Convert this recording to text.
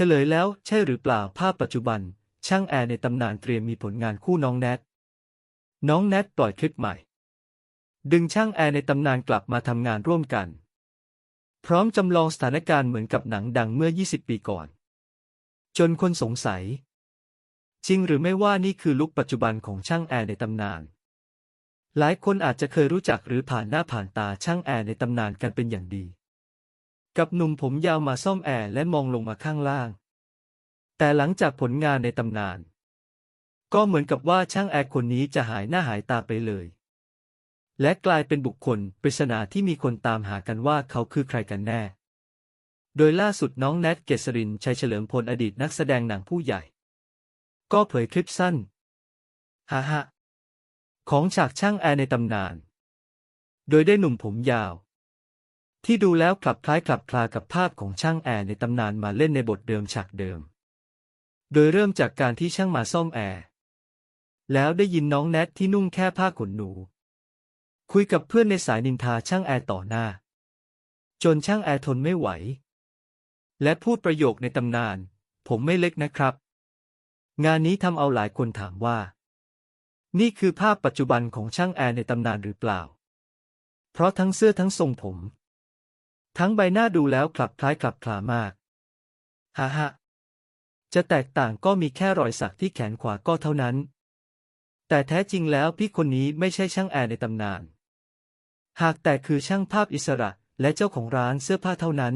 เฉลยแล้วใช่หรือเปล่าภาพปัจจุบัน ช่างแอร์ในตำนานเตรียมมีผลงานคู่น้องแนท น้องแนทปล่อยคลิปใหม่ ดึงช่างแอร์ในตำนานกลับมาทำงานร่วมกัน พร้อมจำลองสถานการณ์เหมือนกับหนังดังเมื่อ 20 ปีก่อน จนคนสงสัย จริงหรือไม่ว่านี่คือลุคปัจจุบันของช่างแอร์ในตำนาน หลายคนอาจจะเคยรู้จักหรือผ่านหน้าผ่านตาช่างแอร์ในตำนานกันเป็นอย่างดี กับหนุ่มผมยาวมาซ่อมแอร์และมองลงมาข้างล่าง แต่หลังจากผลงานในตำนาน ก็เหมือนกับว่าช่างแอร์คนนี้จะหายหน้าหายตาไปเลย และกลายเป็นบุคคลปริศนาที่มีคนตามหากันว่าเขาคือใครกันแน่ โดยล่าสุดน้องแนทเกษรินชัยเฉลิมพลอดีตนักแสดงหนังผู้ใหญ่ ก็เผยคลิปสั้นฮ่าฮะของฉากช่างแอร์ในตำนาน โดยได้หนุ่มผมยาว ที่ดูแล้วคลับคล้ายคลับคลากับภาพของช่างแอร์ในตำนานมาเล่นในบทเดิมฉากเดิม โดยเริ่มจากการที่ช่างมาซ่อมแอร์แล้วได้ยินน้องแนทที่นุ่งแค่ผ้าขนหนู คุยกับเพื่อนในสายนินทาช่างแอร์ต่อหน้า จนช่างแอร์ทนไม่ไหว และพูดประโยคในตำนาน ผมไม่เล็กนะครับ งานนี้ทำเอาหลายคนถามว่า นี่คือภาพปัจจุบันของช่างแอร์ในตำนานหรือเปล่า เพราะทั้งเสื้อทั้งทรงผม ทั้งใบหน้าดูแล้วคลับคล้ายคลับคลามากฮ่าฮะจะแตกต่างก็มีแค่รอยสักที่แขนขวาก็เท่านั้น แต่แท้จริงแล้วพี่คนนี้ไม่ใช่ช่างแอร์ในตำนาน หากแต่คือช่างภาพอิสระและเจ้าของร้านเสื้อผ้าเท่านั้น